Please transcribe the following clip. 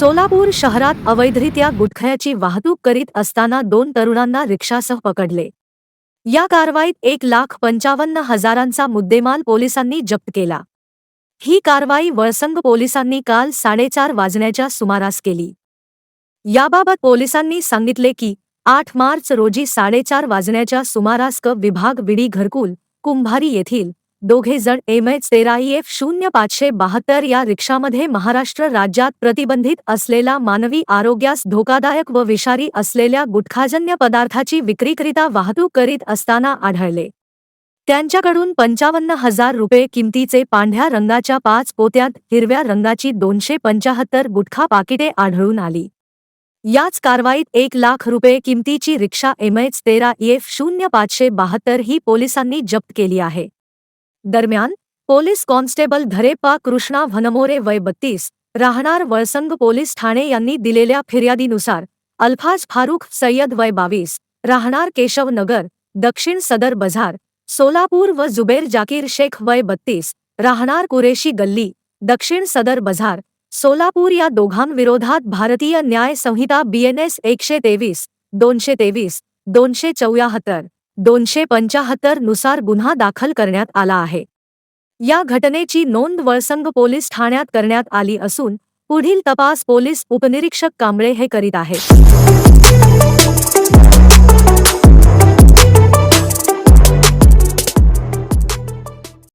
सोलापूर शहरात अवैधरित्या गुटख्याची वाहतूक करीत असताना दोन तरुणांना रिक्षासह पकडले. या कारवाईत एक लाख पंचावन्न हजारांचा मुद्देमाल पोलिसांनी जप्त केला. ही कारवाई वळसंग पोलिसांनी काल साडेचार वाजण्याच्या सुमारास केली. याबाबत पोलिसांनी सांगितले की आठ मार्च रोजी साडेचार वाजण्याच्या सुमारास क विभाग विडी घरकुल कुंभारी येथील दोघे जण एम एच तेरा एफ शून्य पाचशे बहात्तर या रिक्षामध्ये महाराष्ट्र राज्यात प्रतिबंधित असलेला मानवी आरोग्यास धोकादायक व विषारी असलेल्या गुटखाजन्य पदार्थाची विक्रीकरिता वाहतूक करीत असताना आढळले. त्यांच्याकडून पंचावन्न हजार रुपये किमतीचे पांढऱ्या रंगाच्या पाच पोत्यात हिरव्या रंगाची दोनशे पंचाहत्तर गुटखा पाकिटे आढळून आली. याच कारवाईत एक लाख रुपये किमतीची रिक्षा एम एच तेरा एफ शून्य पाचशे बहात्तर ही पोलिसांनी जप्त केली आहे. दरम्यान पोलीस कॉन्स्टेबल धरेप्पा कृष्णा भनमोरे वय बत्तीस राहणार वळसंग पोलीस ठाणे यांनी दिलेल्या फिर्यादीनुसार अल्फाज फारुख सय्यद वय बावीस राहणार केशवनगर दक्षिण सदर बझार सोलापूर व जुबेर जाकीर शेख वय बत्तीस राहणार कुरेशी गल्ली दक्षिण सदर बझार सोलापूर या दोघांविरोधात भारतीय न्याय संहिता बीएनएस एकशे तेवीस दोनशे तेवीस दोनशे चौऱ्याहत्तर. दोनशे पंचाहत्तरनुसार गुन्हा दाखल करण्यात आला आहे. या घटनेची नोंद वळसंग पोलीस ठाण्यात करण्यात आली असून पुढील तपास पोलीस उपनिरीक्षक कांबळे हे करीत आहेत.